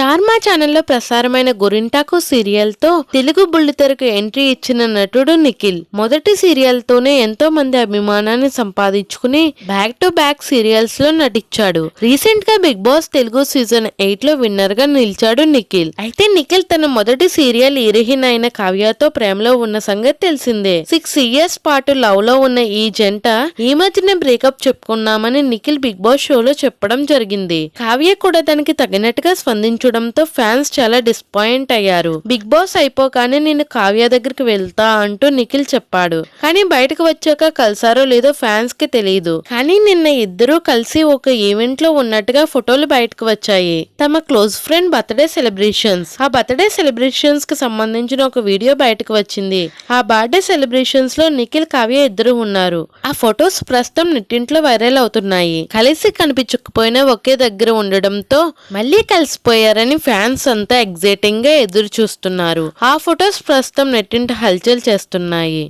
Star Maa ఛానల్లో ప్రసారమైన గొరింటాకు సీరియల్తో తెలుగు బుల్లితెరకు ఎంట్రీ ఇచ్చిన నటుడు నిఖిల్. మొదటి సీరియల్ తోనే ఎంతో మంది అభిమానాన్ని సంపాదించుకుని బ్యాక్ టు బ్యాక్ సీరియల్స్లో నటించాడు. రీసెంట్గా బిగ్ బాస్ తెలుగు సీజన్ ఎయిట్లో విన్నర్గా నిలిచాడు నిఖిల్. అయితే నిఖిల్ తన మొదటి సీరియల్ ఇరిహిన్ అయిన కావ్యతో ప్రేమలో ఉన్న సంగతి తెలిసిందే. సిక్స్ ఇయర్స్ పాటు లవ్లో ఉన్న ఈ జంట ఈ మధ్యనే బ్రేకప్ చెప్పుకున్నామని నిఖిల్ బిగ్ బాస్ షోలో చెప్పడం జరిగింది. కావ్య కూడా దానికి తగినట్టుగా చూడడంతో ఫ్యాన్స్ చాలా డిసప్పాయింట్ అయ్యారు. బిగ్ బాస్ అయిపోగానే నేను కావ్య దగ్గరికి వెళ్తా అంటూ నిఖిల్ చెప్పాడు. కానీ బయటకు వచ్చాక కలిసారో లేదో ఫ్యాన్స్కి తెలియదు కానీ నిన్న ఇద్దరూ కలిసి ఒక ఈవెంట్లో ఉన్నట్టుగా ఫోటోలు బయటకు వచ్చాయి. తమ క్లోజ్ ఫ్రెండ్ బర్త్డే సెలబ్రేషన్స్ ఆ బర్త్డే సెలబ్రేషన్స్కి సంబంధించిన ఒక వీడియో బయటకు వచ్చింది. ఆ బర్త్డే సెలబ్రేషన్స్లో నిఖిల్ కావ్య ఇద్దరు ఉన్నారు. ఆ ఫొటోస్ ప్రస్తుతం నెట్టింట్లో వైరల్ అవుతున్నాయి. కలిసి కనిపించకపోయినా ఒకే దగ్గర ఉండడంతో మళ్ళీ కలిసిపోయారని ఫ్యాన్స్ అంతా ఎగ్జైటింగ్గా ఎదురు చూస్తున్నారు ఆ ఫొటోస్ ప్రస్తుతం నెట్టింట హల్చల్ చేస్తున్నాయి.